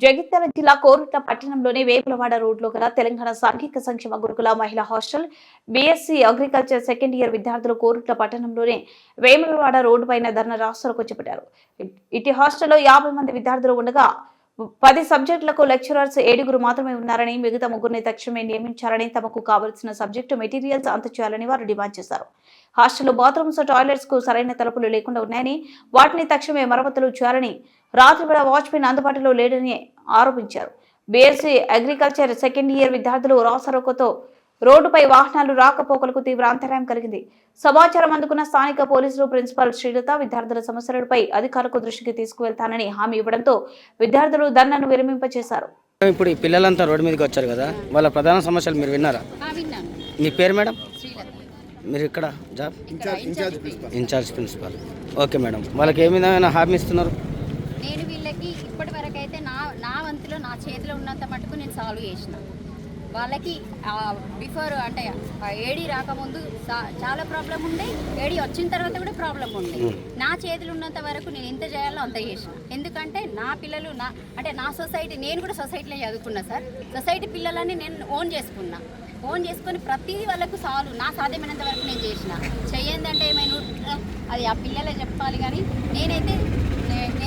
జగిత్యాల జిల్లా కోరుట్ల పట్టణంలోని వేములవాడ రోడ్లో గల తెలంగాణ సాంఘిక సంక్షేమ గురుకుల మహిళా hostel BSc agriculture second year విద్యార్థులు కోరుట్ల పట్టణంలోని వేములవాడ రోడ్డు పైన ధర్నా రాష్ట్రాలకు చేపట్టారు. ఇటు హాస్టల్లో యాభై మంది విద్యార్థులు ఉండగా పది సబ్జెక్టులకు లెక్చరర్స్ ఏడుగురు మాత్రమే ఉన్నారని మిగతా ముగ్గురిని తక్షణమే నియమించాలని తమకు కావలసిన సబ్జెక్టు మెటీరియల్స్ అందచేయాలని వారు డిమాండ్ చేశారు. హాస్టల్లో బాత్రూమ్స్ టాయిలెట్స్కు సరైన తలుపులు లేకుండా ఉన్నాయని వాటిని తక్షణమే మరమ్మతులు చేయాలని రాత్రి వేళ వాచ్మెన్ అందుబాటులో లేడని ఆరోపించారు. బీఎస్సీ అగ్రికల్చర్ సెకండ్ ఇయర్ విద్యార్థులు రాసరోకతో రోడ్డుపై వాహనాలు రాకపోకలకు తీవ్ర అంతరాయం కలిగింది. సమాచారం అందుకున్న స్థానిక పోలీసులు ప్రిన్సిపాల్ శ్రీలత విద్యార్థుల సమస్యలపై అధికారులకు దృష్టికి తీసుకువెళ్తానని హామీ ఇవ్వడంతో విద్యార్థులు ధర్నాను విరమింపచేశారు. ఇప్పుడు ఈ పిల్లలంతా రోడ్డు మీదకి వచ్చారు కదా వాళ్ళ ప్రధాన సమస్యలు మీరు విన్నారా? మీ పేరు మేడం? శ్రీలత. మీరు ఇక్కడ job? Incharge principal. Incharge principal. Okay madam. వాళ్ళకి ఏ విధమైన హామీ ఇస్తున్నారు? నేను వీళ్ళకి ఇప్పటి వరకు అయితే నా నా వంతులో నా చేతిలో ఉన్నంత మటుకు నేను సాల్వ్ చేసిన. వాళ్ళకి బిఫోర్ అంటే ఆ ఏడీ రాకముందు చాలా ప్రాబ్లం ఉండే. ఏడీ వచ్చిన తర్వాత కూడా ప్రాబ్లం ఉండే. నా చేతిలో ఉన్నంత వరకు నేను ఎంత చేయాలో అంత చేసిన. ఎందుకంటే నా పిల్లలు నా అంటే నా సొసైటీ నేను కూడా సొసైటీలో చదువుకున్నా సార్. సొసైటీ పిల్లలని నేను ఓన్ చేసుకున్నా. ఓన్ చేసుకొని ప్రతి వాళ్ళకు సాల్వ్ నా సాధ్యమైనంత వరకు నేను చేసిన. చెయ్యందంటే ఏమైనా అది ఆ పిల్లలే చెప్పాలి కానీ నేనైతే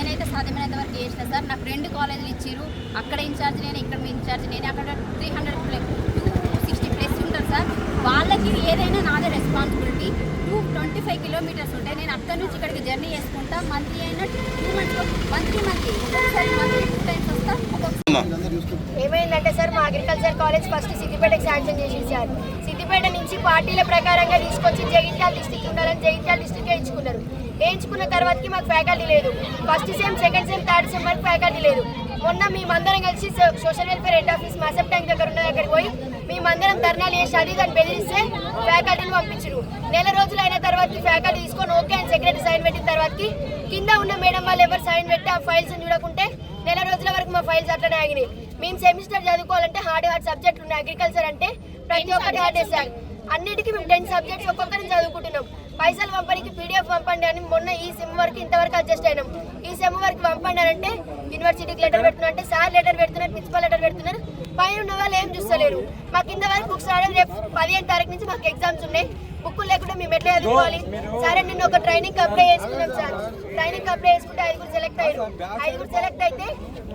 నేనైతే సాధ్యమైనంత వరకు చేసిన సార్. నాకు రెండు కాలేజీలు ఇచ్చిర్రు అక్కడ ఇన్ఛార్జ్ నేను ఇక్కడ ఇన్ఛార్జ్ నేను. అక్కడ three hundred plus sixty plus ఉంటారు సార్. వాళ్ళకి ఏదైనా నాదే responsibility two twenty five kilometres ఉంటాయి నేను అక్కడి నుంచి ఇక్కడికి జర్నీ చేసుకుంటా. మంత్లీ అయినా టూ మంత్స్ మంత్లీ మంత్లీ ఒక్కొక్కసారి మంత్లీ టూ టైమ్స్ వస్తా. ఒక్కొక్కసారి ఏమైందంటే సార్ మా అగ్రికల్చర్ కాలేజ్ ఫస్ట్ సిద్దిపేటకి శాంక్షన్ చేసింది సార్. సిద్దిపేట నుంచి పార్టీల ప్రకారంగా తీసుకొచ్చి జగిత్యాల డిస్టిక్ ఉండాలని జగిత్యాల డిస్టిక్ వేయించుకున్న తర్వాతకి మాకు ఫ్యాకల్టీ లేదు. First sem second sem third sem వరకు ఫ్యాకల్టీ లేదు. మొన్న మేమందరం కలిసి social welfare head office Masab Tank దగ్గర ఉన్న దగ్గరికి పోయి మేమందరం ధర్నాలు చేసి అది దాన్ని బెదిరిస్తే ఫ్యాకల్టీని పంపించరు నెల రోజులు అయిన తర్వాత ఫ్యాకల్టీ తీసుకొని ఓకే అని సెక్రటరీ సైన్ పెట్టిన తర్వాతకి కింద ఉన్న మేడం వాళ్ళు ఎవరు సైన్ పెట్టి ఆ ఫైల్స్ చూడకుంటే నెల రోజుల వరకు మా ఫైల్స్ అట్లనే ఆగినాయి. మేము సెమిస్టర్ చదువుకోవాలంటే హార్డ్ హార్డ్ సబ్జెక్టులు ఉన్నాయి. అగ్రికల్చర్ అంటే ప్రతి ఒక్కటి హార్డ్ సార్ అన్నిటికీ మేము టెన్ సబ్జెక్ట్స్ ఒక్కొక్కరిని చదువుకుంటున్నాం. పైసలు పంపడానికి పీడిఎఫ్ పంపండి అని మొన్న ఈ సెమ్ వరకు ఇంతవరకు అడ్జస్ట్ అయినాం. ఈ సెమ్ వరకు పంపండి అని అంటే యూనివర్సిటీకి లెటర్ పెడుతున్నారు అంటే సార్ లెటర్ పెడుతున్నారు ప్రిన్సిపల్ లెటర్ పెడుతున్నారు. పైన ఉన్న వాళ్ళు ఏం చూస్తలేరు. మాకు కింద వరకు బుక్స్ రావడం రేపు పదిహేను తారీఖు నుంచి మాకు ఎగ్జామ్స్ ఉన్నాయి. బుక్కులు లేకుండా మేము ఎట్లా చదువుకోవాలి? సరే నిన్న ఒక ట్రైనింగ్ అప్లై చేసుకున్నాం సార్. ట్రైనింగ్ అప్లై చేసుకుంటే ఐదుగురు సెలెక్ట్ అయ్యారు. ఐదుగురు సెలెక్ట్ అయితే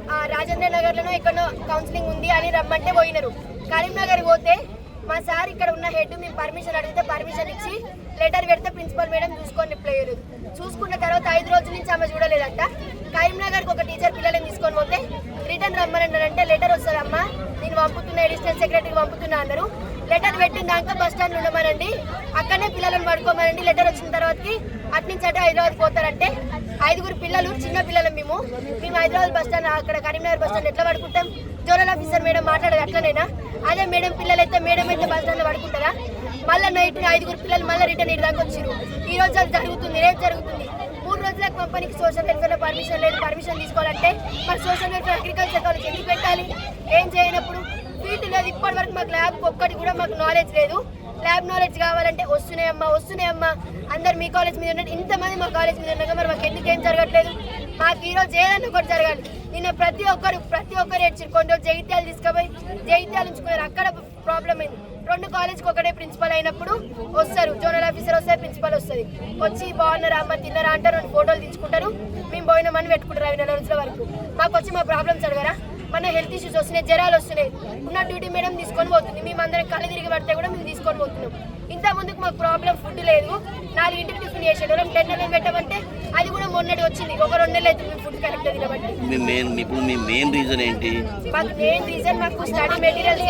ఆ, రాజేంద్ర నగర్ లోనో ఎక్కడో కౌన్సిలింగ్ ఉంది అని రమ్మంటే పోయినారు. కరీంనగర్ పోతే మా సార్ ఇక్కడ ఉన్న హెడ్ మేము పర్మిషన్ అడిగితే పర్మిషన్ ఇచ్చి లెటర్ పెడితే ప్రిన్సిపల్ మేడం చూసుకొని రిప్లై చూసుకున్న తర్వాత ఐదు రోజుల నుంచి ఆమె చూడలేదంట. కరీంనగర్కి ఒక టీచర్ పిల్లల్ని తీసుకొని పోతే రిటర్న్ రమ్మనంటే లెటర్ వస్తుందమ్మా. నేను పంపుతున్నా అడిషనల్ సెక్రటరీకి పంపుతున్నా అన్నారు. లెటర్ పెట్టిందాక బస్ స్టాండ్ ఉండమనండి. అక్కడనే పిల్లలను పడుకోమనండి. లెటర్ వచ్చిన తర్వాతకి అట్నుంచి అటు హైదరాబాద్ పోతారంటే ఐదుగురు పిల్లలు చిన్న పిల్లలు మేము. మేము హైదరాబాద్ బస్ స్టాండ్ అక్కడ కరీంనగర్ బస్ స్టాండ్ ఎట్లా పడుకుంటాం? జోనల్ ఆఫీసర్ మేడం మాట్లాడదు అట్లనేనా? అదే మేడం పిల్లలు అయితే మేడం అయితే బస్ స్టాండ్లో పడుకుంటారా? మళ్ళీ నైట్ ఐదుగురు పిల్లలు మళ్ళీ రిటర్న్ ఇవ్వడానికి వచ్చారు ఈ రోజు అది జరుగుతుంది రేపు జరుగుతుంది. మూడు రోజుల కంపెనీకి సోషల్ వెల్ఫేర్లో పర్మిషన్ లేదు. పర్మిషన్ తీసుకోవాలంటే మరి సోషల్ వెల్ఫేర్ అగ్రికల్చర్ కాలేజ్ ఎందుకు పెట్టాలి? ఏం చేయనప్పుడు? ఫీల్డ్ లేదు. ఇప్పటి వరకు మాకు ల్యాబ్ ఒక్కటి కూడా మాకు నాలెడ్జ్ లేదు. ల్యాబ్ నాలెడ్జ్ కావాలంటే వస్తున్నాయమ్మా వస్తున్నాయమ్మా. అందరు మీ కాలేజ్ మీద ఉన్నట్టు ఇంతమంది మా కాలేజ్ మీద ఉండగా మరి మాకు ఎందుకు ఏం జరగట్లేదు? మాకు ఈరోజు ఏదన్నా ఏదైనా ఒకటి జరగాలి. నిన్న ప్రతి ఒక్కరు ప్రతి ఒక్కరు ఏడ్చారు కొన్ని రోజులు జగిత్యాలు తీసుకుపోయి జగిత్యాలు ఉంచుకున్నారు అక్కడ ప్రాబ్లం అయింది. రెండు కాలేజ్కి ఒకటే ప్రిన్సిపల్ అయినప్పుడు వస్తారు. జోనల్ ఆఫీసర్ వస్తే ప్రిన్సిపల్ వస్తుంది. వచ్చి బాగున్నారా అమ్మ? తిన్నారా అంటారు. రెండు ఫోటోలు తీసుకుంటారు మేము పోయినామని పెట్టుకుంటారు. అవి నెల రోజుల వరకు. మాకు వచ్చి మా ప్రాబ్లమ్స్ అడగరా మన హెల్త్ ఇష్యూస్ వస్తున్నాయి జ్వరాలు వస్తున్నాయి. ఉన్న డ్యూటీ మేడం తీసుకొని పోతుంది. మేము అందరం కళ్ళు తిరిగి పడితే కూడా మేము తీసుకొని పోతున్నాం. ఇంత ముందుకు మాకు ప్రాబ్లం ఫుడ్ లేదు. నాలుగింటికి టిఫిన్ చేసేటోళ్ళం. టెన్ నెలలు పెట్టమంటే అది కూడా మొన్నటి వచ్చింది. ఒక రెండు నెలలు అవుతుంది మేము ఫుడ్ కరెక్ట్ తినబట్టి. మీ మెయిన్ ఇప్పుడు మీ మెయిన్ రీజన్ ఏంటి? మాకు మెయిన్ రీజన్ మాకు స్టడీ మెటీరియల్స్